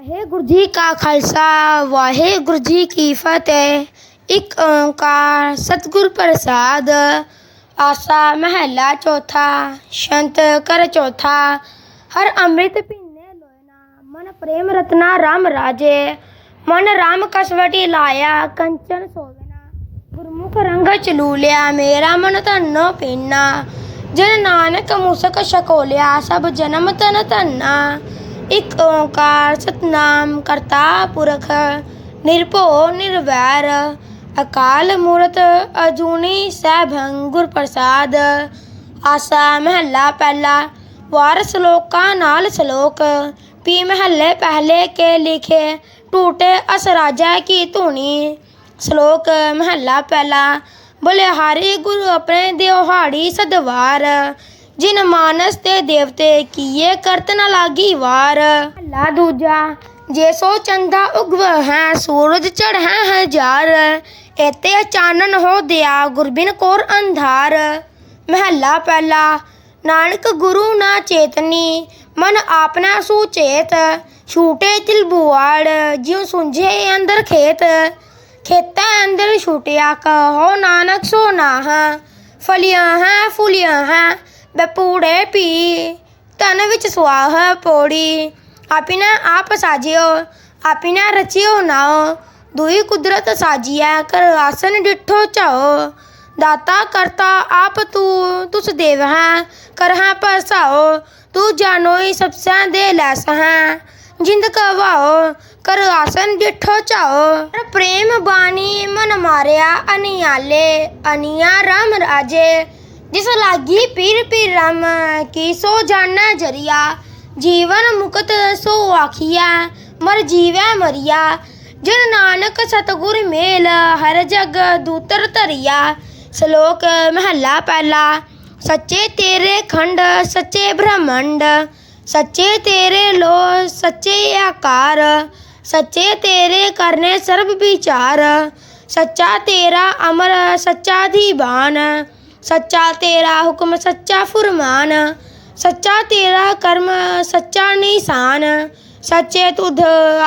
ਵਾਹਿਗੁਰੂ ਜੀ ਕਾ ਖਾਲਸਾ ਵਾਹਿਗੁਰੂ ਜੀ ਕੀ ਫਤਿਹ ਇੱਕ ਓੰਕਾਰ ਸਤਿਗੁਰ ਪ੍ਰਸਾਦ ਆਸਾ ਮਹੱਲਾ ਚੌਥਾ ਸ਼ੰਤ ਕਰ ਚੌਥਾ ਹਰ ਅੰਮ੍ਰਿਤ ਪੀਨੇ ਲੋਇਨਾ ਮਨ ਪ੍ਰੇਮ ਰਤਨਾ ਰਾਮ ਰਾਜੇ ਮਨ ਰਾਮ ਕਸਵਟੀ ਲਾਇਆ ਕੰਚਨ ਸੋਵਨਾ ਗੁਰਮੁਖ ਰੰਗ ਚਲੂਲਿਆ ਮੇਰਾ ਮਨ ਧੰਨੋ ਪੀਨਾ ਜਨ ਨਾਨਕ ਮੁਸਕ ਸ਼ਕੋਲਿਆ ਸਭ ਜਨਮ ਤਨ ਧੰਨਾ ਇਕ ਓੰਕਾਰ ਸਤਨਾਮ ਕਰਤਾ ਪੁਰਖ, ਨਿਰਭਉ, ਨਿਰਵੈਰ, ਅਕਾਲ ਮੂਰਤ ਅਜੂਨੀ ਸੈਭੰ ਗੁਰ ਪ੍ਰਸਾਦ, ਆਸਾ ਮਹੱਲਾ ਪਹਿਲਾ ਵਾਰ ਸ਼ਲੋਕਾਂ ਨਾਲ ਸ਼ਲੋਕ, ਪੀ ਮਹੱਲੇ ਪਹਿਲੇ ਕੇ ਲਿਖੇ, ਟੂਟੇ ਅਸਰਾਜਾ ਕੀ ਧੂਣੀ। ਸ਼ਲੋਕ ਮਹੱਲਾ ਪਹਿਲਾ ਬਲਿਹਾਰੀ ਗੁਰੂ ਆਪਣੇ ਦਿਵਹਾੜੀ ਸਦਵਾਰ ਜਿਨ ਮਾਨਸ ਤੇ ਦੇਵਤੇ ਕੀਏ ਕਰਤ ਨ ਲਾਗੀ ਵਾਰ। ਮਹੱਲਾ ਦੂਜਾ, ਜੇ ਸੋ ਚੰਦਾ ਉਗਵ ਹੈ, ਸੂਰਜ ਚੜ ਹੈ ਹਜ਼ਾਰ ਇਤੇ ਚਾਨਣ ਹੋ ਦਿਆ ਗੁਰਬਿਨ ਕੋਰ ਅੰਧਾਰ। ਮਹੱਲਾ ਪਹਿਲਾ, ਨਾਨਕ ਗੁਰੂ ਨਾ ਚੇਤਨੀ, ਮਨ ਆਪਣਾ ਸੁਚੇਤ ਛੂਟੇ ਤਿਲ ਬੁਆੜ, ਜਿਉ ਸੁੰਝੇ ਅੰਦਰ ਖੇਤ। ਖੇਤਾਂ ਅੰਦਰ ਛੁਟਿਆ ਕਹੋ ਨਾਨਕ ਸੋ ਨਾਹ, ਫਲੀਆਂ ਹੈ, ਫੁਲੀਆਂ ਹੈ ਬਪੂੜੇ ਪੀ। ਤਨ ਵਿੱਚ ਸੁਆਹ ਪੋੜੀ। ਆਪਿਨਾ ਆਪ ਸਾਜਿਓ ਆਪਿਨਾ ਰਚਿਓ ਨਾਓ ਦੁਈ ਕੁਦਰਤ ਸਾਜੀਐ, ਕਰ ਆਸਨ ਡਿਠੋ ਚਾਓ ਦਾਤਾ ਕਰਤਾ ਆਪ ਤੂੰ, ਤੁਸ ਦੇਵ ਹੈ ਕਰਹਾ ਪਰਸਾਓ ਤੂੰ ਜਾਣੋਈ ਸਭ ਦੇ ਲੈਸ ਹੈ ਜਿੰਦ ਕਵਾਓ ਕਰ ਆਸਨ ਡਿਠੋ ਚਾਓ ਪ੍ਰੇਮ ਬਾਣੀ ਮਨ ਮਾਰਿਆ ਅਨਿਆਲੇ, ਅਨਿਆ ਰਾਮ ਰਾਜੇ। ਜਿਸ ਲਾਗੀ ਪੀਰ ਪੀਰ ਰਮ ਕੀ ਸੋ ਜਾਣਾ ਜਰੀਆ, ਜੀਵਨ ਮੁਕਤ ਸੋ ਆਖੀਆ ਮਰ ਜੀਵੈ ਮਰੀਆ। ਜਨ ਨਾਨਕ ਸਤਗੁਰ ਮੇਲ, ਹਰ ਜਗ ਦੂਤਰ ਧਰਿਆ। ਸ਼ਲੋਕ ਮਹੱਲਾ ਪਹਿਲਾ, ਸੱਚੇ ਤੇਰੇ ਖੰਡ, ਸੱਚੇ ਬ੍ਰਹਮੰਡ। ਸੱਚੇ ਤੇਰੇ ਲੋ ਸੱਚੇ ਆਕਾਰ। ਸੱਚੇ ਤੇਰੇ ਕਰਨੇ ਸਰਬ ਵਿਚਾਰ। ਸੱਚਾ ਤੇਰਾ ਅਮਰ, ਸੱਚਾ ਦੀਵਾਨ। ਸੱਚਾ ਤੇਰਾ ਹੁਕਮ ਸੱਚਾ ਫੁਰਮਾਨ। ਸੱਚਾ ਤੇਰਾ ਕਰਮ ਸੱਚਾ ਨਿਸ਼ਾਨ। ਸੱਚੇ ਤੁਧ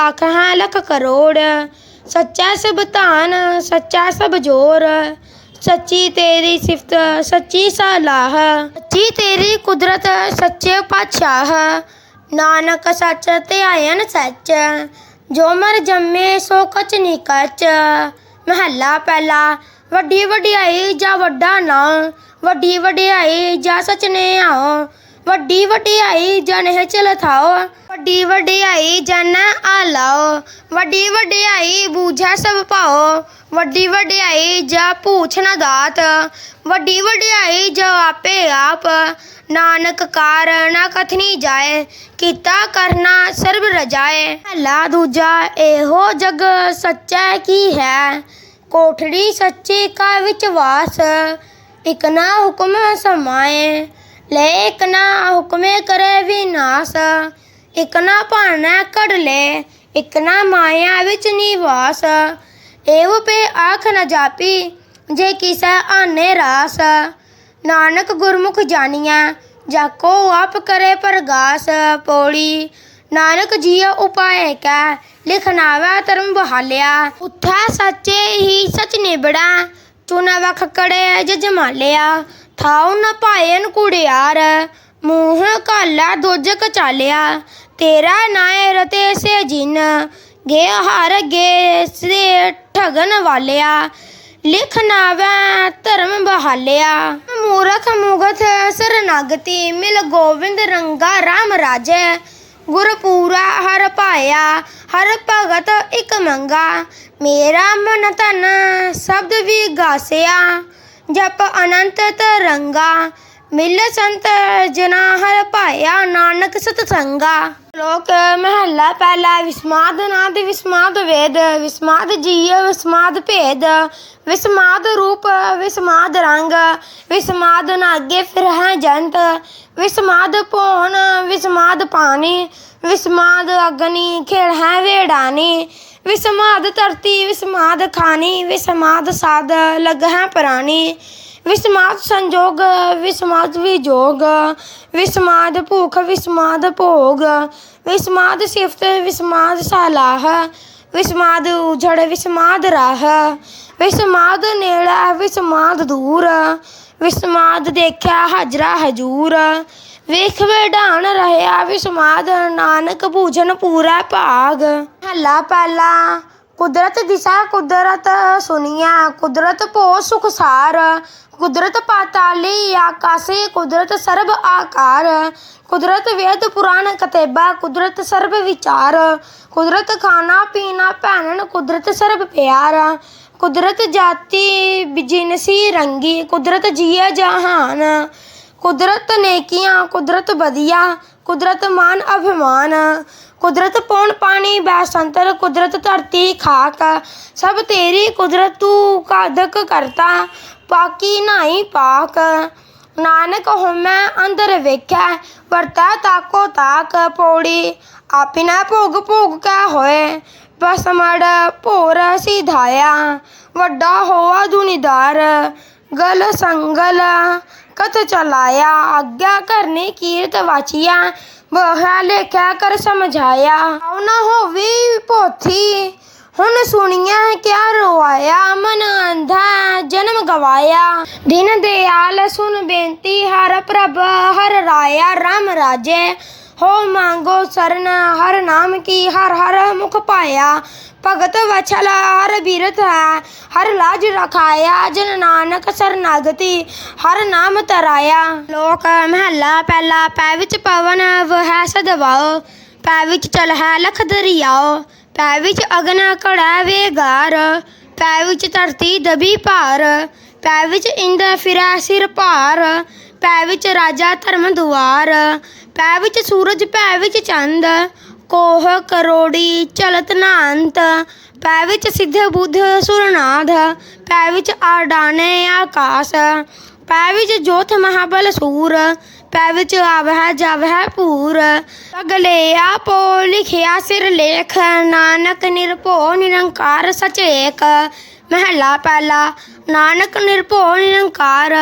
ਆਖਾਂ ਲਖ ਕਰੋੜ। ਸੱਚਾ ਸਭ ਧਾਨ, ਸੱਚਾ ਸਭ ਜੋਰ। ਸੱਚੀ ਤੇਰੀ ਸਿਫਤ, ਸੱਚੀ ਸਲਾਹ। ਸੱਚੀ ਤੇਰੀ ਕੁਦਰਤ, ਸੱਚੇ ਪਾਤਸ਼ਾਹ। ਨਾਨਕ ਸੱਚ ਧਿਆਇਨ ਸੱਚ। ਜੋ ਮਰ ਜੰਮੇ ਸੋ ਕਚ ਨੀ ਕਚ। ਮਹੱਲਾ ਪਹਿਲਾ ਵੱਡੀ ਵਡਿਆਈ ਜਾਂ ਵੱਡਾ ਨਾਂ, ਵੱਡੀ ਵਡਿਆਈ ਜਾਂ ਸਚ ਨੇ ਆਓ। ਵੱਡੀ ਵਡਿਆਈ ਜਨ ਹੈ ਚਲ ਥਾਓ। ਵੱਡੀ ਵਡਿਆਈ ਜਨ ਆ ਲਾਓ। ਵੱਡੀ ਵਡਿਆਈ ਬੂਝਾ ਸਭ ਪਾਓ। ਵੱਡੀ ਵਡਿਆਈ ਜਾ ਪੂਛ ਨਾ ਦਾਤ। ਵੱਡੀ ਵਡਿਆਈ ਜਾ ਆਪੇ ਆਪ। ਨਾਨਕ ਕਾਰ ਨਾ ਕਥਨੀ ਜਾਏ। ਕੀਤਾ ਕਰਨਾ ਸਰਬ ਰਜਾਏ। ਹਲਾ ਦੂਜਾ, ਇਹੋ ਜਗ ਸੱਚਾ ਕੀ ਹੈ? ਕੋਠੜੀ ਸੱਚੇ ਕਾ ਵਿੱਚ ਵਾਸ। ਇਕ ਨਾ ਹੁਕਮ ਸਮਾਏ, ਲੈ ਇਕ ਨਾ ਹੁਕਮੇ ਕਰੇ ਵਿਨਾਸ਼। ਇਕ ਨਾ ਭਾਣਾ ਕੜ ਲੈ, ਇਕ ਨਾ ਮਾਇਆ ਵਿੱਚ ਨਿਵਾਸ। ਏਵ ਪੇ ਆਖ ਨ ਜਾਪੀ, ਜੇ ਕਿਸੈ ਆਨੇ ਰਾਸ। ਨਾਨਕ ਗੁਰਮੁਖ ਜਾਣੀਐ ਜਾਕੋ ਆਪ ਕਰੇ ਪਰਗਾਸ। ਪੌੜੀ ਨਾਨਕ ਜੀਉ ਉਪਾਏ ਕੈ ਲਿਖਨਾਵਾ ਧਰਮ ਬਹਾਲਿਆ। ਉਥੈ ਸੱਚੇ ਹੀ ਸਚ ਨਿਬੜਾ ਚੁਨਾ ਵਖ ਕੜੇ ਜਜਮਾਲਿਆ ਥਾਉ ਨ ਪਾਇਨ ਕੁੜਿਆਰ ਮੂੰਹ ਕਾਲਾ ਦੋਜਕ ਚਾਲਿਆ ਤੇਰਾ ਨਾਏ ਰਤੇ ਸੇ ਜਿਨ, ਗੇ ਹਰ ਗੇ ਸੇ ਠਗਨ ਵਾਲਿਆ। ਲਿਖ ਨਾਵੈ ਧਰਮ ਬਹਾਲਿਆ। ਮੂਰਖ ਮੁਗਤ ਸਰਨਗਤੀ, ਮਿਲ ਗੋਬਿੰਦ ਰੰਗਾ RAM ਰਾਜੈ। ਗੁਰ ਪੂਰਾ ਹਰ ਪਾਇਆ ਹਰ ਭਗਤ ਇਕ ਮੰਗਾ। ਮੇਰਾ ਮਨ ਤਨ ਸ਼ਬਦ ਵੀ ਗਾਸਿਆ, ਜਪ ਅਨੰਤ ਤਰੰਗਾ। ਮਿਲ ਸੰਤ ਜਨਾ ਹਰ ਪਾਇਆ ਨਾਨਕ ਸਤਸੰਗਾ ਲੋਕ ਮਹੱਲਾ ਪਹਿਲਾ ਵਿਸਮਾਦ ਨਾਦ ਵਿਸਮਾਦ ਵੇਦ, ਵਿਸਮਾਦ ਜੀਵ, ਵਿਸਮਾਦ ਭੇਦ, ਵਿਸਮਾਦ ਰੂਪ, ਵਿਸਮਾਦ ਰੰਗ, ਵਿਸਮਾਦ ਨਾਗੇ ਫਿਰ ਹੈ ਜੰਤ, ਵਿਸਮਾਦ ਪੋਣ ਵਿਸਮਾਦ ਪਾਣੀ, ਵਿਸਮਾਦ ਅਗਨੀ ਖੇੜ ਹੈ ਵੇੜਾਨੀ, ਵਿਸਮਾਦ ਧਰਤੀ, ਵਿਸਮਾਦ ਖਾਨੀ, ਵਿਸਮਾਦ ਸਾਧ ਲਗ ਹੈ ਪ੍ਰਾਣੀ ਵਿਸਮਾਦ ਸੰਜੋਗ, ਵਿਸਮਾਦ ਵਿਜੋਗ, ਵਿਸਮਾਦ ਭੂਖ, ਵਿਸਮਾਦ ਭੋਗ, ਵਿਸਮਾਦ ਸਿਫਤ, ਵਿਸਮਾਦ ਸਾਲਾਹ, ਵਿਸਮਾਦ ਉਜੜ, ਵਿਸਮਾਦ ਰਾਹ, ਵਿਸਮਾਦ ਨੇੜਾ, ਵਿਸਮਾਦ ਦੂਰ, ਵਿਸਮਾਦ ਦੇਖਿਆ ਹਜਰਾ ਹਜੂਰ, ਵੇਖ ਵਡਾਣ ਰਹਿਆ ਵਿਸਮਾਦ ਨਾਨਕ ਭੂਜਨ ਪੂਰਾ ਭਾਗ, ਹੱਲਾ ਪਹਿਲਾ ਕੁਦਰਤ ਦਿਸਾ, ਕੁਦਰਤ ਸੁਨੀਆ, ਕੁਦਰਤ ਭੋ ਸੁਖਸਾਰ ਕੁਦਰਤ ਪਾਤਾਲੀ ਆਕਾਸੇ, ਕੁਦਰਤ ਸਰਬ ਆਕਾਰ, ਕੁਦਰਤ ਵੇਦ ਪੁਰਾਣ ਕਤੇਬਾ, ਕੁਦਰਤ ਸਰਬ ਵਿਚਾਰ, ਕੁਦਰਤ ਖਾਣਾ ਪੀਣਾ ਭੈਣਨ, ਕੁਦਰਤ ਸਰਬ ਪਿਆਰ, ਕੁਦਰਤ ਜਾਤੀ ਬਿਜਨਸੀ ਰੰਗੀ, ਕੁਦਰਤ ਜੀਏ ਜਹਾਨ, ਕੁਦਰਤ ਨੇਕੀਆਂ, ਕੁਦਰਤ ਵਧੀਆ ਕੁਦਰਤ ਮਾਨ ਅਭਿਮਾਨ, ਕੁਦਰਤ ਪੌਣ ਪਾਣੀ ਬੈਸੰਤਰ ਕੁਦਰਤ ਧਰਤੀ ਖਾਕ। ਸਭ ਤੇਰੀ ਕੁਦਰਤ ਤੂੰ ਕਾਦਕ ਕਰਤਾ, ਪਾਕੀ ਨਾਹੀ ਪਾਕ। ਨਾਨਕ ਹਉਮੈ ਅੰਦਰ ਵੇਖੈ, ਵਰਤੈ ਤਾਕੋ ਤਾਕ ਪੌੜੀ। ਆਪਿਨਾ ਭੋਗ ਭੋਗ ਕੈ ਹੋਏ, ਬਸਮੜ ਭੋਰ ਸਿਧਾਇਆ। ਵੱਡਾ ਹੋਆ ਦੁਨੀਦਾਰ ਗਲ ਸੰਗਲ ਕਤ ਚਲਾਇਆ, ਆਗਿਆ ਕਰਨੇ ਕੀਰਤ ਵਾਚੀਆ ਬਹਾ ਲੇਖਿਆ ਕਰ ਸਮਝਾਇਆ। ਆਉ ਨਾ ਹੋਵੇ ਪੋਥੀ ਹੁਣ ਸੁਣੀਆਂ ਕਿਆ ਰੋਇਆ, ਮਨ ਅੰਧਾ ਜਨਮ ਗਵਾਇਆ। ਦਿਨ ਦਿਆਲ ਸੁਨ ਬੇਨਤੀ, ਹਰ ਪ੍ਰਭ ਹਰ ਰਾਇਆ, ਰਾਮ ਰਾਜੇ। ਹੋ ਮੰਗੋ ਸਰਨ, ਹਰ ਨਾਮ ਕੀ, ਹਰ ਹਰ ਮੁਖ ਪਾਇਆ। ਭਗਤ ਵਛਲ ਹਰ ਬੀਰਤ ਹੈ, ਹਰ ਲਾਜ ਰਖਾਇਆ, ਜਨ ਨਾਨਕ ਸਰਨਾਗਤੀ ਹਰ ਨਾਮ ਤਰਾਇਆ। ਲੋਕ ਮਹੱਲਾ ਪਹਿਲਾ, ਪੈ ਵਿੱਚ ਪਵਨ, ਵਹਿ ਸਦਵਾਓ। ਪੈ ਵਿੱਚ ਚਲ ਹੈ ਲਖ ਦਰਿਆਓ। ਪੈ ਵਿੱਚ ਅਗਨ ਕੜਾ ਵੇਗਾਰ। ਪੈ ਵਿੱਚ ਧਰਤੀ ਦਬੀ ਭਾਰ। ਪੈ ਵਿੱਚ ਇੰਦ ਫਿਰੈ ਸਿਰ ਭਾਰ। ਪੈ ਵਿੱਚ ਰਾਜਾ ਧਰਮ ਦੁਆਰ। ਪੈ ਵਿੱਚ ਸੂਰਜ, ਪੈ ਵਿੱਚ ਚੰਦ। ਕੋਹ ਕਰੋੜੀ ਚਲਤ ਨਾਂਤ, ਪੈ ਵਿੱਚ ਸਿੱਧ ਬੁੱਧ ਸੁਰਨਾਥ, ਪੈ ਵਿੱਚ ਆਡਾਨੇ ਆਕਾਸ਼, ਪੈ ਵਿੱਚ ਜੋਥ ਮਹਾਬਲ ਸੂਰ, ਪੈ ਵਿੱਚ ਆਵਹਿ ਜਾਵਹਿ ਪੂਰ ਅਗਲੇ ਪੋ ਲਿਖਿਆ ਸਿਰ ਲੇਖ, ਨਾਨਕ ਨਿਰਭਉ ਨਿਰੰਕਾਰ ਸਚੇਕ ਮਹਲਾ ਪਹਿਲਾ, ਨਾਨਕ ਨਿਰਭਉ ਨਿਰੰਕਾਰ।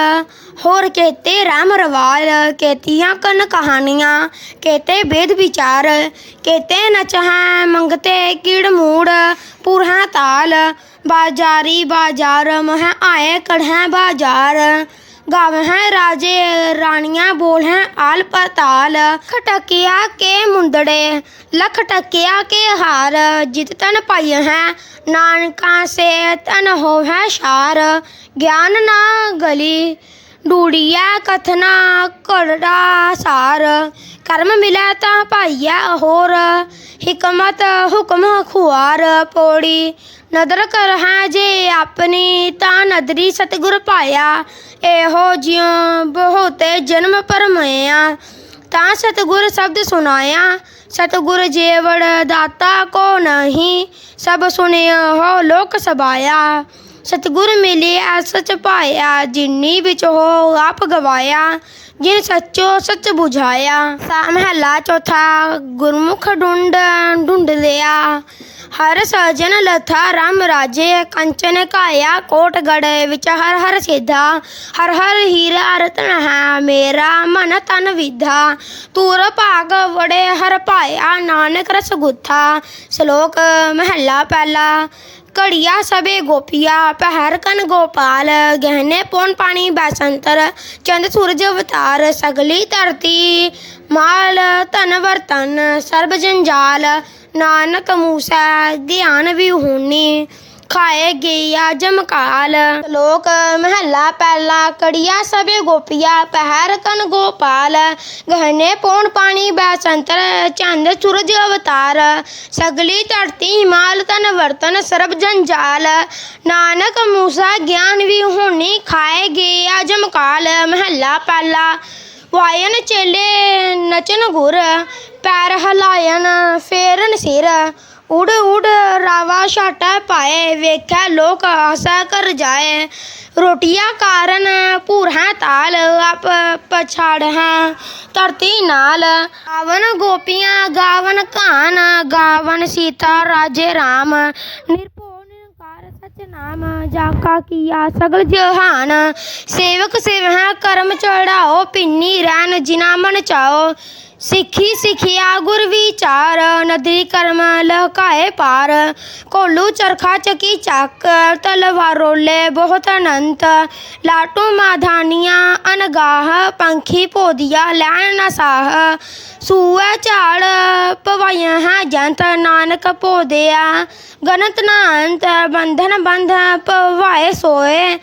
ਹੋਰ ਕੇਤੇ ਰਾਮ ਰਵਾਲ, ਕੇਤੀਆਂ ਕਨ ਕਹਾਣੀਆਂ, ਕੇਤੇ ਵੇਦ ਵਿਚਾਰ। ਕੇਤੇ ਨਚਹਾਂ ਮੰਗਤੇ ਕੀੜ ਮੂੜ, ਪੁਰਹਾ ਤਾਲ। ਬਾਜਾਰੀ ਬਾਜ਼ਾਰ ਮਹ ਆਏ ਕੜਹਿ ਬਾਜ਼ਾਰ। ਗਾਵਹਿ ਰਾਜੇ ਰਾਣੀਆਂ ਬੋਲਹਿ ਆਲ ਪਤਾਲ ਖਟਕਿਆ ਕੇ ਮੁੰਦੜੇ, ਲਖ ਟਕਿਆ ਕੇ ਹਾਰ। ਜਿਤ ਤਨ ਪਾਈ ਹੈ ਨਾਨਕਾ ਸੇ ਤਨ ਹੋਵੈ ਸ਼ਾਰ। ਗਿਆਨ ਨਾ ਗਲੀ ਡੂੜੀਆ, ਕਥਨਾ ਘੜਾ ਸਾਰ। ਕਰਮ ਮਿਲੈ ਤਾਂ ਪਾਈਆ ਹੋਰ ਹਿਕਮਤ ਹੁਕਮ ਖੁਆਰ ਪੋੜੀ। ਨਦਰ ਕਰ ਹੈ ਜੇ ਆਪਣੀ ਤਾਂ ਨਦਰੀ ਸਤਿਗੁਰ ਪਾਇਆ। ਇਹੋ ਜਿਉ ਬਹੁਤੇ ਜਨਮ ਪਰਮਿਆ ਤਾਂ ਸਤਿਗੁਰ ਸ਼ਬਦ ਸੁਨਾਇਆ ਸਤਿਗੁਰ ਜੇਵੜ ਦਾਤਾ ਕੋ ਨਹੀਂ। ਸਭ ਸੁਣਿਆ ਹੋ ਲੋਕ ਸਬਾਇਆ ਸਤਿਗੁਰ ਮਿਲਿਆ ਸਚ ਪਾਇਆ ਜਿਨੀ ਵਿੱਚ ਹੋ ਆਪ ਗਵਾਇਆ, ਜਿਨ ਸੱਚੋ ਸੱਚ 부ਝਾਇਆ ਸਾ ਮਹਲਾ ਚੌਥਾ, ਗੁਰਮੁਖ ਢੂੰਡ ਢੂੰਡ ਲਿਆ। ਹਰ ਸਜਨ ਲਥਾ, ਰਾਮ ਰਾਜੇ, ਕੰਚਨ ਕਾਇਆ ਕੋਟ ਗੜ ਵਿੱਚ ਹਰ ਹਰ ਸਿਧਾ। ਹਰ ਹਰ ਹੀਰਾ ਰਤਨ ਹੈ, ਮੇਰਾ ਮਨ ਤਨ ਵਿਧਾ। ਤੂਰ ਭਾਗ ਵੜੇ, ਹਰ ਪਾਇਆ ਨਾਨਕ ਰਸ ਗੁੱਥਾ ਸ਼ਲੋਕ ਮਹੱਲਾ ਪਹਿਲਾ। ਘੜੀਆ ਸਭੇ ਗੋਪੀਆ, ਪਹਿਰ ਕਨ ਗੋਪਾਲ ਗਹਿਨੇ ਪੌਣ ਪਾਣੀ ਬੈਸੰਤਰ, ਚੰਦ ਸੂਰਜ ਅਵਤਾਰ, ਸਗਲੀ ਧਰਤੀ, ਮਾਲ ਧਨ ਵਰਤਨ, ਸਰਬ ਜੰਜਾਲ, ਨਾਨਕ ਮੂਸਾ ਗਿਆਨ ਵਿਹੂਨੀ ਖਾਏ ਗਿਆ ਜਮਕਾਲ। ਲੋਕ ਮਹੱਲਾ ਪਹਿਲਾ, ਕੜੀਆ ਸਭੇ ਗੋਪੀਆ, ਪਹਿਰ ਕਨ ਗੋਪਾਲ। ਗਹਿਣੇ ਪੌਣ ਪਾਣੀ ਬੈਸੰਤਰ, ਚੰਦ ਸੂਰਜ ਅਵਤਾਰ। ਸਗਲੀ ਧਰਤੀ ਹਿਮਾਲ ਤਨ ਵਰਤਨ ਸਰਬ ਜੰਜਾਲ। ਨਾਨਕ ਮੂਸਾ ਗਿਆਨ ਵੀ ਵਿਹੂਨੀ ਖਾਏ ਗਿਆ ਜਮਕਾਲ। ਮਹੱਲਾ ਪਹਿਲਾ, ਵਾਇਨ ਚੇਲੇ ਨਚਨ ਗੁਰ। ਪੈਰ ਹਲਾਇਨ ਫੇਰਨ ਸਿਰ। ਉੜ ਉੜ ਰਾਵਾ ਛਾਟਾ ਪਾਏ ਵੇਖੈ ਲੋਕ ਆਸਾ ਕਰ ਜਾਏ। ਰੋਟੀਆਂ ਕਾਰਨ ਭੂਰਾ ਤਾਲ, ਆਪ ਪਛਾੜ ਧਰਤੀ ਨਾਲ। ਗਾਵਨ ਗੋਪੀਆਂ, ਗਾਵਨ ਕਾਨ ਗਾਵਨ ਸੀਤਾ ਰਾਜੇ ਰਾਮ। ਨਿਰਭਉ ਨਿਰੰਕਾਰ ਸਚ ਨਾਮ ਜਾ ਕਾ ਕੀਆ ਸਗਲ ਜਹਾਨ। ਸੇਵਕ ਸਿਵਹ ਕਰਮ ਚੜਾਓ, ਪਿੰਨੀ ਰਹਿਣ ਜਿਨਾ ਮਨ ਚਾਓ। ਸਿੱਖੀ ਸਿੱਖਿਆ ਗੁਰ ਵਿਚਾਰ ਨਦਰੀ ਕਰਮ ਲਹਕਾਏ ਪਾਰ। ਕੋਲੂ ਚਰਖਾ ਚੱਕੀ ਚੱਕ ਤਲਵਾਰੋਲੇ ਬਹੁਤ ਅਨੰਤ। ਲਾਟੂ ਮਾਧਾਨੀਆਂ ਅਨਗਾਹ ਪੰਖੀ ਪੋਦੀਆ ਲੈਣ ਨਸਾਹ ਸੂਏ ਝਾੜ ਪਵਾਈਆਂ ਹੈ ਜੰਤ, ਨਾਨਕ ਪੋਦਿਆ ਗਨਤ ਨਾ ਅੰਤ ਬੰਧਨ ਬੰਧ ਪਵਾਏ ਸੋਏ।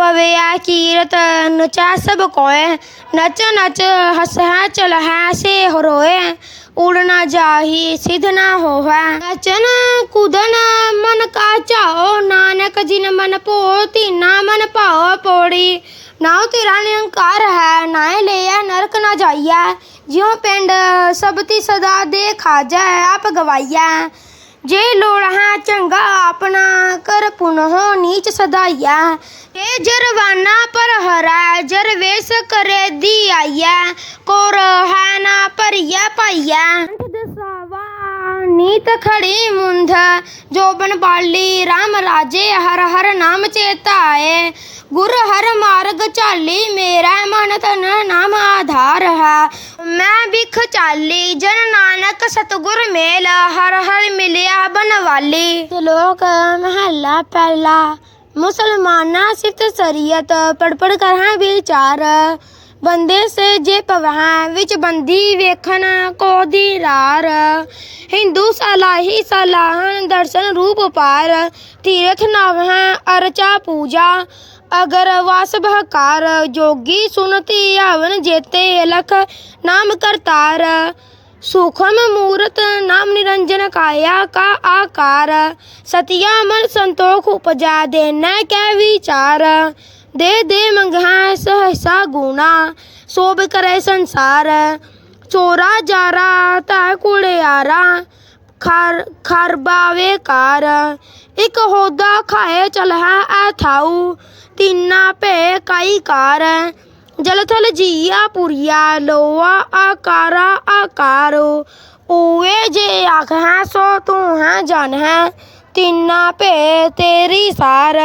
ਪਵਿਆ ਕੀਰਤ ਨਚਾ ਸਭ ਕੋਏ। ਨਚ ਨਚ ਹਸ ਹੈ ਚਲ ਹੈ ਸੇ ਹਰੋਏ ਉੜਨਾ ਜਾਹੀ ਸਿਧ ਨਾ ਹੋਵੇ। ਨਚਨ ਕੁਦਨ ਮਨ ਕਾ ਚਾਓ ਨਾਨਕ ਜਿਨ ਮਨ ਭੋ ਤੀਨਾ ਮਨ ਭਾਉ ਪੋੜੀ। ਨਾਉ ਤੇਰਾ ਨਿਰੰਕਾਰ ਹੈ ਨਾਏ ਲਿਆ ਨਰਕ ਨਾ ਜਾਈਐ। ਜਿਉ ਪਿੰਡ ਸਬਤੀ ਸਦਾ ਦੇ ਖਾਜਾ ਆਪ ਗਵਾਈਐ। ਜੇ ਲੋੜ ਹੈ ਚੰਗਾ ਆਪਣਾ ਕਰ ਪੁਨਹੁ ਨੀਚ ਸਦਾਈਆ ਤੇ ਜਰਵਾਨਾ ਪਰ ਹਰਾ ਜਰਵੇਸ ਕਰੇ ਦੀ ਆਈਆ ਕੋਰ ਹੈ ਨਾ ਭਰੀਆ ਪਾਈਆ ਦਸਾਵਾ ਨੀਤ ਖੜੀ ਮੁੰਧ, ਜੋਬਨ ਬਾਲੀ RAM ਰਾਜੇ, ਹਰ ਹਰ ਨਾਮ ਚੇਤਾਏ। ਗੁਰ ਹਰ ਮਾਰਗ ਚਾਲੀ ਮੇਰਾ ਮਨ ਤਨ ਨਾਮ ਆਧਾਰ ਹੈ। ਮੈਂ ਬਿਖ ਚਾਲੀ ਜਨ ਨਾਨਕ ਸਤਗੁਰ ਮੇਲ, ਹਰ ਹਰ ਮਿਲਿਆ ਬਨਵਾਲੀ। ਲੋਕ ਮਹੱਲਾ ਪਹਿਲਾ, ਮੁਸਲਮਾਨਾ ਸਿਫਤ ਸਰੀਅਤ ਪੜ ਪੜ ਕਰ ਵਿਚਾਰ। ਬੰਦੇ ਸੇ ਜੇ ਪਵਹਾਂ ਵਿੱਚ ਬੰਦੀ ਵੇਖਣ ਕੋ ਦੀ ਹਿੰਦੂ ਸਲਾਹੀ ਸਲਾਹਨ ਦਰਸ਼ਨ ਰੂਪ ਪਾਰ। ਤੀਰਥ ਨਵਹਾਂ, ਅਰਚਾ ਪੂਜਾ। ਅਗਰ ਵਾਸ ਬਹਕਾਰ ਜੋਗੀ ਸੁਨਤੀ ਹਵਨ ਜੇਤੇ ਲਖ, ਨਾਮ ਕਰਤਾਰ। ਸੁਖਮ ਮੂਰਤ, ਨਾਮ ਨਿਰੰਜਨ ਕਾਇਆ ਕਾ ਆਕਾਰ। ਸਤਿਆ ਮਨ ਸੰਤੋਖ ਉਪਜਾ ਦੇਨਾ ਕੈ ਵਿਚਾਰ। ਦੇ ਦੇ ਮੰਗਹਾ ਸਹਸਾ ਗੁਣਾ, ਸੋਭ ਕਰੇ ਸੰਸਾਰ। ਚੋਰਾ ਜਾਰਾ ਤਾ ਕੁੜਿਆਰਾ ਖਰ ਖਰਬਾਵੇ ਕਾਰ। ਇਕ ਹੋਦਾ ਖਾਏ ਚਲਹਾ ਆ ਥਾਉ ਤਿੰਨਾ ਭੇ ਕਾਈ ਕਾਰ। ਜਲ ਥਲ ਜੀਆ ਪੁਰੀਆ, ਲੋਆ ਆਕਾਰਾ ਆਕਾਰੋ। ਓਏ ਜੇ ਆਖ ਹੈ ਸੋ ਤੂੰ ਹੈ ਜਨ ਹੈ ਤਿੰਨਾ ਭੇ ਤੇਰੀ ਸਾਰ।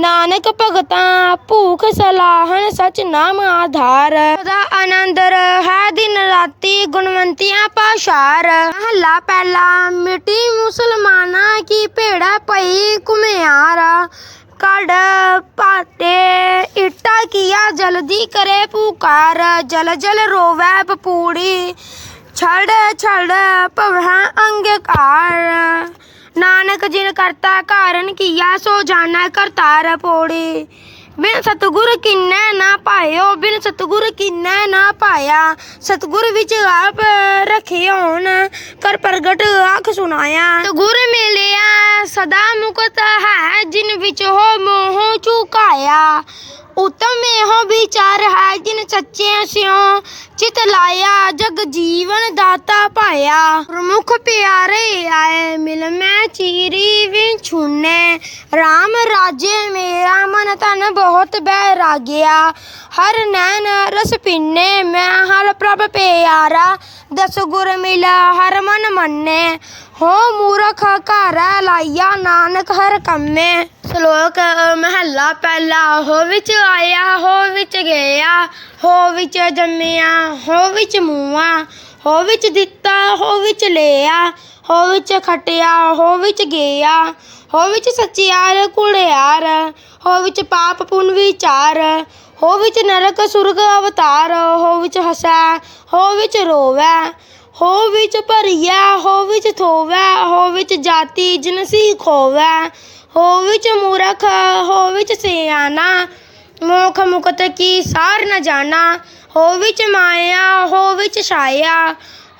ਨਾਨਕ ਭਗਤਾਂ ਭੂਖ ਸਲਾਹਨ ਸਚ ਨਾਮ ਆਧਾਰ। ਸਦਾ ਆਨੰਦ ਹੈ ਦਿਨ ਰਾਤੀ ਗੁਣਵੰਤੀਆਂ ਪਾਸ਼ਾਰ। ਮਹਲਾ ਪਹਿਲਾ, ਮਿੱਟੀ ਮੁਸਲਮਾਨਾਂ ਕੀ ਭੇੜਾ ਪਈ ਕੁਮਿਆਰ ਕੜ ਪਾਤੇ ਇਟਾ ਕੀਆ ਜਲਦੀ ਕਰੇ ਪੁਕਾਰ। ਜਲ ਜਲ ਰੋਵੈ ਪਪੂੜੀ ਛੜ ਛੜ ਭਵੈ ਅੰਗਕਾਰ। ਨਾਨਕ ਜਿਨ ਕਰਤਾ ਕਾਰਨ ਕੀਆ, ਸੋ ਜਾਣਾ ਕਰਤਾਰ ਪੋੜੀ। ਬਿਨ ਸਤਗੁਰ ਕਿਨੈ ਨਾ ਪਾਇਓ, ਬਿਨ ਸਤਗੁਰ ਕਿਨੈ ਨਾ ਪਾਇਆ। ਸਤਗੁਰ ਵਿੱਚ ਆਪ ਰਖਿਓਨ, ਕਰ ਪ੍ਰਗਟ ਆਖ ਸੁਨਾਇਆ ਗੁਰ ਮਿਲਿਆ, ਸਦਾ ਮੁਕਤ ਹੈ, ਜਿਨ ਵਿੱਚ ਹੋ ਮੋਹ ਚੁਕਾਇਆ। ਉਤਮ ਇਹੋ ਵਿਚਾਰ ਹੈ ਜਿਨ ਸੱਚੇ ਸਿਉ ਚਿਤ ਲਾਇਆ, ਜਗ ਜੀਵਨ ਦਾਤਾ ਪਾਇਆ ਪ੍ਰਮੁਖ ਪਿਆਰੇ ਆਏ, ਮਿਲ ਮੈਂ ਚੀਰੀ ਵਿਛੁਨੇ RAM ਰਾਜੇ, ਮੇਰਾ ਮਨ ਤਨ ਬਹੁਤ ਬੈਰਾਗਿਆ ਹਰ ਨੈਣ ਰਸ ਪੀਨੇ, ਮੈਂ ਹਰ ਪ੍ਰਭ ਪਿਆਰਾ। ਦਸ ਗੁਰ ਮਿਲਾ ਹਰ ਮਨ ਮੰਨੇ। ਹੋ ਮੂਰਖ ਘਰ ਲਾਇਆ ਨਾਨਕ ਹਰ ਕੰਮੇ ਸ਼ਲੋਕ ਮਹੱਲਾ ਪਹਿਲਾ ਹੋ ਵਿੱਚ ਆਇਆ ਹੋ ਵਿੱਚ ਗਿਆ ਹੋ ਵਿੱਚ ਜੰਮਿਆ ਹੋ ਵਿੱਚ ਮੂਆ ਹੋ ਵਿੱਚ ਦਿੱਤਾ ਹੋ ਵਿੱਚ ਲਿਆ ਹੋ ਵਿੱਚ ਖਟਿਆ ਹੋ ਵਿੱਚ ਗਿਆ ਹੋ ਵਿੱਚ ਸੱਚਿਆਰ ਕੁੜਿਆਰ ਹੋ ਵਿੱਚ ਪਾਪ ਪੁੰਨ ਵਿਚਾਰ ਹੋ ਵਿੱਚ ਨਰਕ ਸੁਰਗ ਅਵਤਾਰ ਹੋ ਵਿੱਚ ਹਸੈ ਹੋ ਵਿੱਚ ਰੋਵੈ ਹੋ ਵਿੱਚ ਭਰੀਆ ਹੋ ਵਿੱਚ ਥੋਵੈ, ਹੋ ਵਿੱਚ ਜਾਤੀ ਜਿਨਸੀ ਖੋਵੈ। ਹੋ ਵਿੱਚ ਮੂਰਖ, ਹੋ ਵਿੱਚ ਸਿਆਣਾ। ਮੋਖ ਮੁਕਤ ਕੀ ਸਾਰ ਨ ਜਾਣਾ। ਹੋ ਵਿੱਚ ਮਾਇਆ, ਹੋ ਵਿੱਚ ਛਾਇਆ।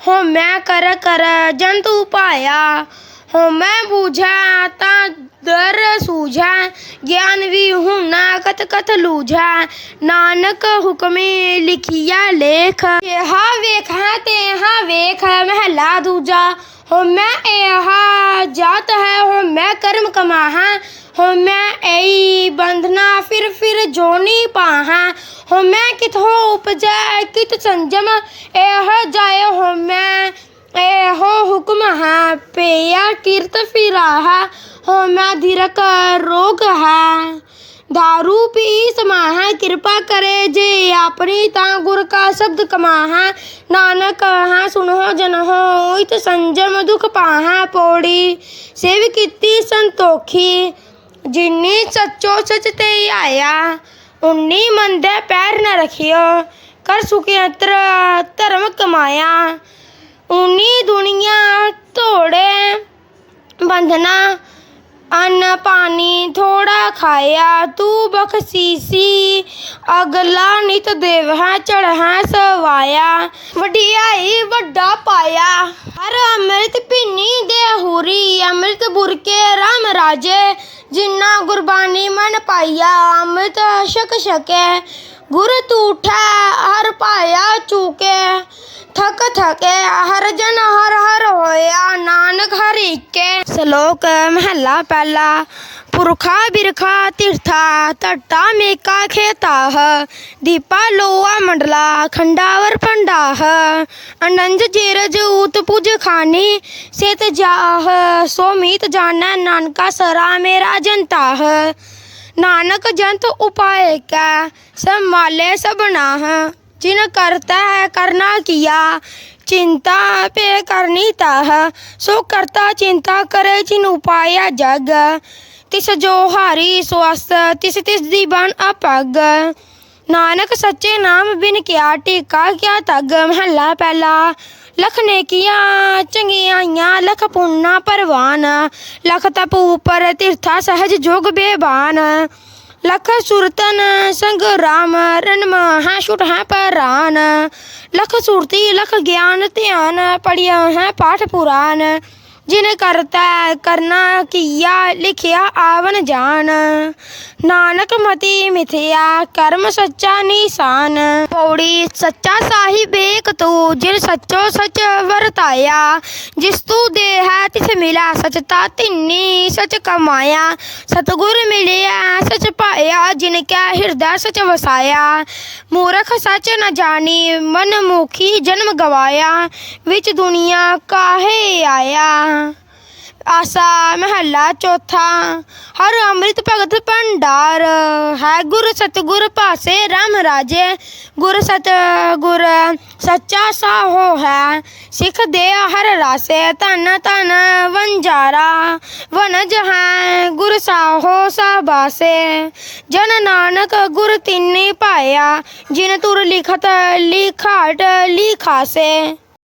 ਹੋ ਮੈਂ ਕਰ ਕਰ ਜੰਤੂ ਪਾਇਆ। ਹੋ ਮੈਂ ਬੂਝਾ ਤਾਂ ਦਰ ਸੂਝਾ ਗਿਆਨ ਵੀ ਹੁਨਾ ਕਤ ਕਤ ਲੂਝਾ ਨਾਨਕ ਹੁਕਮੇ ਲਿਖਿਆ ਲੇਖ ਹਾ ਵੇਖਾਂ ਤੇ ਹਾ ਵੇਖ ਮਹਲਾ ਦੂਜਾ ਹੋ ਮੈਂ ਇਹ ਜਾਤ ਹੈ ਹੋ ਮੈਂ ਕਰਮ ਕਮਾਹਾ ਹੋ ਮੈਂ ਐਈ ਬੰਧਨਾ ਫਿਰ ਫਿਰ ਜੋਨੀ ਪਾਹਾ ਹੋ ਮੈਂ ਕਿਥੋਂ ਉਪਜੈ ਕਿਤ ਸੰਜਮ ਇਹ ਜਾਏ ਹੋ हो हुक्मः पेया कीर्तफिराः रोग रोगः दारू पी समाह कृपा करे जे अपनी ता गुर का शब्द कमाह। नानक हाँ सुनो जनहो इत संजम दुख पाहा पौड़ी। सेव कीती संतोखी, जिन्नी सचो सच ते आया, उन्नी मंदे पैर न रखियो। कर सुख धर्म कमाया। ਉਨੀ ਦੁਨੀਆ ਧੋੜੇ ਬੰਧਨਾ, ਅੰਨ ਪਾਣੀ ਥੋੜਾ ਖਾਇਆ, ਤੂੰ ਬਖਸ਼ੀਸੀ, ਅਗਲਾ ਨਿਤ ਦੇਵ ਹੈ ਸਵਾਇਆ, ਵਡਿਆਈ ਵੱਡਾ ਪਾਇਆ। ਹਰ ਅੰਮ੍ਰਿਤ ਭਿੰਨੀ ਦੇ ਹੂਰੀ, ਅੰਮ੍ਰਿਤ ਬੁਰਕੇ ਰਾਮ ਰਾਜੇ ਜਿਨ੍ਹਾਂ ਗੁਰਬਾਣੀ ਮਨ ਪਾਈਆ ਅੰਮ੍ਰਿਤ ਛਕ ਛਕੇ, ਗੁਰ ਤੂਠਾ ਹਰ ਪਾਇਆ ਚੂਕੇ। ਥਕ ਥਕੇ ਹਰ ਜਨ ਹਰ ਹਰ ਹੋਇਆ। ਨਾਨਕ ਹਰ ਹਰੀਕੇ ਸ਼ਲੋਕ ਮਹੱਲਾ ਪਹਿਲਾ। ਪੁਰਖਾ ਬਿਰਖਾ ਤਿਰਥਾ ਟੱਟਾ ਮੇਕਾ ਖੇਤਾਹ। ਦੀਪਾ ਲੋਆ ਮੰਡਲਾ ਖੰਡਾਵਰ ਪੰਡਾਹ ਅਨੰਜ ਜੇਰਜ ਊਤ ਪੁਜ ਖਾਨੀ ਸੇਤ ਜਾਹ। ਸੋ ਮੀਤ ਜਾਣੈ ਨਾਨਕਾ ਸਰਾ ਮੇਰਾ ਜਨਤਾਹ। ਨਾਨਕ ਜੰਤ ਉਪਾਏ ਕੈ ਸੰਭਾਲੇ ਸਭਨਾਹ ਜਿਨ ਕਰਤਾ ਹੈ, ਕਰਨਾ ਕੀਆ? ਚਿੰਤਾ ਪੇ ਕਰਨੀ ਤਾਹ ਸੋ ਕਰਤਾ ਚਿੰਤਾ ਕਰੇ ਜਿਨ ਉਪਾਇਆ ਜਗ। ਤਿਸ ਜੋ ਹਾਰੀ ਸਵਸਤ ਤਿਸ ਤਿਸ ਦੀ ਬਨ ਅਪਗ। ਨਾਨਕ ਸੱਚੇ ਨਾਮ ਬਿਨ ਕਿਆ ਟਿਕਾ, ਕਿਆ ਤਗ? ਮਹੱਲਾ ਪਹਿਲਾ, ਲਖ ਨੇਕੀਆਂ ਚੰਗਿਆਈਆਂ ਲਖ ਪੁੰਨਾ ਪਰਵਾਨ। ਲਖ ਤਪ ਉਪਰ, ਤਿਰਥਾ ਸਹਜ ਜੋਗ ਬੇਬਾਨ। ਲਖ ਸੁਰਤਨ ਸੰਗ ਰਾਮ ਰਨ ਮਹਾ ਛੁਟ ਹੈ ਪਰਾਨ। ਲਖ ਸੁਰਤੀ, ਲਖ ਗਿਆਨ ਧਿਆਨ ਪੜਿਆ ਹੈ ਪਾਠ ਪੁਰਾਨ। ਜਿਨ ਕਰਤਾ, ਕਰਨਾ ਕੀਆ ਲਿਖਿਆ ਆਵਨ ਜਾਣ। ਨਾਨਕ ਮਤੀ ਮਿਥਿਆ, ਕਰਮ ਸੱਚਾ ਨਿਸ਼ਾਨ। ਪੌੜੀ ਸੱਚਾ ਸਾਹਿਬ ਏਕ ਤੂੰ, ਜਿਨ ਸੱਚੋ ਸਚ ਵਰਤਾਇਆ। ਜਿਸ ਤੂੰ ਦੇ ਹੈ ਤਿਸ ਮਿਲਾ ਸਚਤਾ ਤਿੰਨੀ ਸਚ ਕਮਾਇਆ। ਸਤਗੁਰ ਮਿਲਿਆ, ਸਚ ਪਾਇਆ, ਜਿਨ ਕੈ ਹਿਰਦਾ ਸਚ ਵਸਾਇਆ। ਮੂਰਖ ਸਚ ਨ ਜਾਣੀ, ਮਨ ਮੁਖੀ ਜਨਮ ਗਵਾਇਆ। ਵਿੱਚ ਦੁਨੀਆ ਕਾਹੇ ਆਇਆ? ਆਸਾ ਮਹੱਲਾ ਚੌਥਾ, ਹਰ ਅੰਮ੍ਰਿਤ ਭਗਤ ਭੰਡਾਰ, ਹੈ ਗੁਰ ਸਤਗੁਰ ਪਾਸੇ ਰਾਮ ਰਾਜੇ, ਗੁਰ ਸਤ, ਗੁਰ ਸੱਚਾ ਸਾਹੋ ਹੈ, ਸਿੱਖ ਦੇ ਹਰ ਰਾਸੇ ਧਨ ਧਨ ਵੰਜਾਰਾ ਵਨਜ ਹੈ ਗੁਰ ਸਾਹੋ ਸਾਬਾਸੇ, ਜਨ ਨਾਨਕ ਗੁਰ ਤਿੰਨੀ ਪਾਇਆ, ਜਿਨ ਤੁਰ ਲਿਖਤ, ਲਿਖਾਟ, ਲਿਖਾਸੇ।